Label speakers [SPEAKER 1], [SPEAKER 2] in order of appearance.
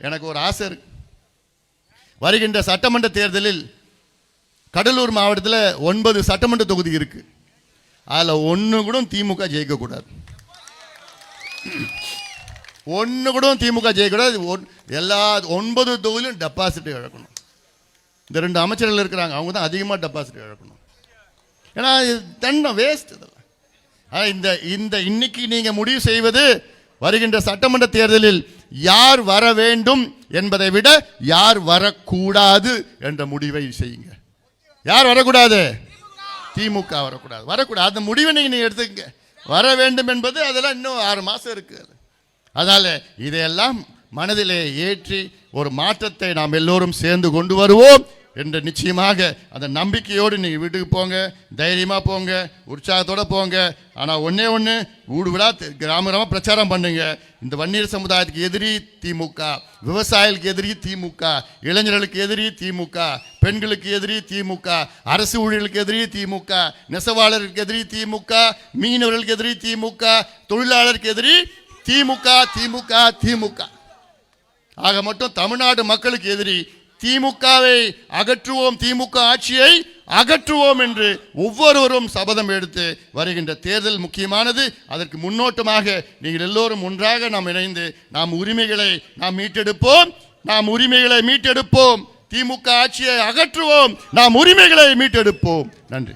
[SPEAKER 1] எனக்கு ஒரு ஆசை இருக்கு. வருகின்ற சட்டமன்ற தேர்தலில் கடலூர் மாவட்டத்தில் ஒன்பது சட்டமன்ற தொகுதி இருக்கு. அதில் ஒன்று கூட திமுக ஜெயிக்கக்கூடாது ஒன்று கூட திமுக ஜெயிக்கக்கூடாது ஒன்- எல்லா ஒன்பது தொகுதியிலும் டெபாசிட் இழக்கணும். இந்த ரெண்டு அமைச்சர்கள் இருக்கிறாங்க அவங்க தான் அதிகமாக டெபாசிட் இழக்கணும். ஏன்னா தண்டம் வேஸ்ட் இதெல்லாம். ஆனால் இந்த இந்த இன்னைக்கு நீங்கள் முடிவு செய்வது வருகின்ற சட்டமன்ற தேர்தலில் யார் வர வேண்டும் என்பதை விட யார் வரக்கூடாது என்ற முடிவை செய்யுங்க. யார் வரக்கூடாது? திமுக வரக்கூடாது. வரக்கூடாது. அந்த முடிவை நீங்கள் நீங்கள் எடுத்துக்கங்க. வர வேண்டும் என்பது அதெல்லாம் இன்னும் ஆறு மாதம் இருக்குது அதனால் இதையெல்லாம் மனதிலே ஏற்றி ஒரு மாற்றத்தை நாம் எல்லோரும் சேர்ந்து கொண்டு வருவோம். என்று நிச்சயமாக அந்த நம்பிக்கையோடு நீங்கள் வீட்டுக்கு போங்க தைரியமாக போங்க உற்சாகத்தோடு போங்க. ஆனால் ஒன்றே ஒன்று வீடு விடா கிராம கிராம பிரச்சாரம் பண்ணுங்க. இந்த வன்னியர் சமுதாயத்துக்கு எதிரி திமுக விவசாயிகளுக்கு எதிரி திமுக இளைஞர்களுக்கு எதிரி திமுக பெண்களுக்கு எதிரி திமுக அரசு ஊழியர்களுக்கு எதிரி திமுக நெசவாளர்களுக்கு எதிரி திமுக மீனவர்களுக்கு எதிரி திமுக தொழிலாளருக்கு எதிரி திமுக திமுக திமுக. ஆக மட்டும் தமிழ்நாடு மக்களுக்கு எதிரி திமுகவை அகற்றுவோம் திமுக ஆட்சியை அகற்றுவோம் என்று ஒவ்வொருவரும் சபதம் எடுத்து வருகின்ற தேர்தல் முக்கியமானது. அதற்கு முன்னோட்டமாக நீங்கள் எல்லோரும் ஒன்றாக நாம் இணைந்து நாம் உரிமைகளை நாம் மீட்டெடுப்போம். நாம் உரிமைகளை மீட்டெடுப்போம். திமுக ஆட்சியை அகற்றுவோம். நாம் உரிமைகளை மீட்டெடுப்போம். நன்றி.